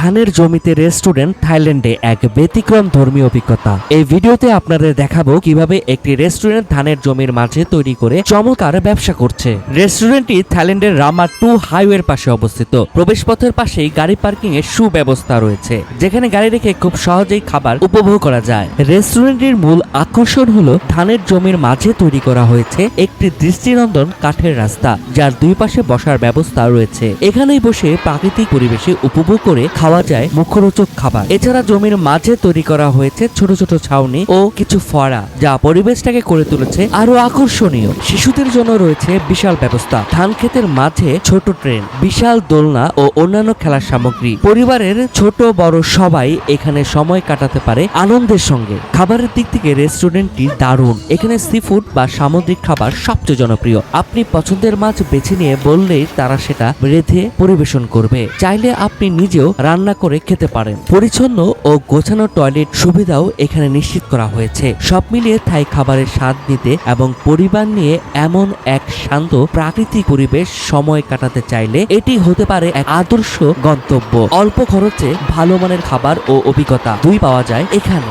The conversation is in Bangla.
ধানের জমিতে রেস্টুরেন্ট থাইল্যান্ডে এক ব্যতিক্রম ধর্মীয় অভিজ্ঞতা। এই ভিডিওতে আপনাদের দেখাবো কীভাবে একটি রেস্টুরেন্ট ধানের জমির মাঝে তৈরি করে চমৎকার ব্যবসা করছে। রেস্টুরেন্টটি থাইল্যান্ডের রামা টু হাইওয়ের পাশে অবস্থিত। প্রবেশপথের পাশেই গাড়ি পার্কিং এর সুব্যবস্থা রয়েছে, যেখানে গাড়ি রেখে খুব সহজেই খাবার উপভোগ করা যায়। রেস্টুরেন্টটির মূল আকর্ষণ হলো, ধানের জমির মাঝে তৈরি করা হয়েছে একটি দৃষ্টিনন্দন কাঠের রাস্তা, যার দুই পাশে বসার ব্যবস্থা রয়েছে। এখানেই বসে প্রাকৃতিক পরিবেশে উপভোগ করে খাওয়া যায় মুখরোচক খাবার। এছাড়া জমির মাঝে তৈরি করা হয়েছে ছোট ছোট ছাউনি ও কিছু ফড়া যা পরিবেশটাকে করে তুলেছে আরও আকর্ষণীয়। শিশুদের জন্য রয়েছে বিশাল ব্যবস্থা। ধান ক্ষেতের মাঝে ছোট ট্রেন, বিশাল দোলনা ও অন্যান্য খেলার সামগ্রী। পরিবারের ছোট বড় সবাই এখানে সময় কাটাতে পারে আনন্দের সঙ্গে। খাবারের দিক থেকে রেস্টুরেন্টটি দারুণ। এখানে সি ফুড বা সামুদ্রিক খাবার সবচেয়ে জনপ্রিয়। আপনি পছন্দের মাছ বেছে নিয়ে বললেই তারা সেটা রেধে পরিবেশন করবে। চাইলে আপনি নিজেও রান্না করে খেতে পারেন। পরিচ্ছন্ন ও গোছানো টয়লেট সুবিধাও এখানে নিশ্চিত করা হয়েছে। সব মিলিয়ে থাই খাবারের স্বাদ নিতে এবং পরিবার নিয়ে এমন এক শান্ত প্রাকৃতিক পরিবেশ সময় কাটাতে চাইলে এটি হতে পারে এক আদর্শ গন্তব্য। অল্প খরচে ভালো মানের খাবার ও অভিজ্ঞতা দুই পাওয়া যায় এখানে।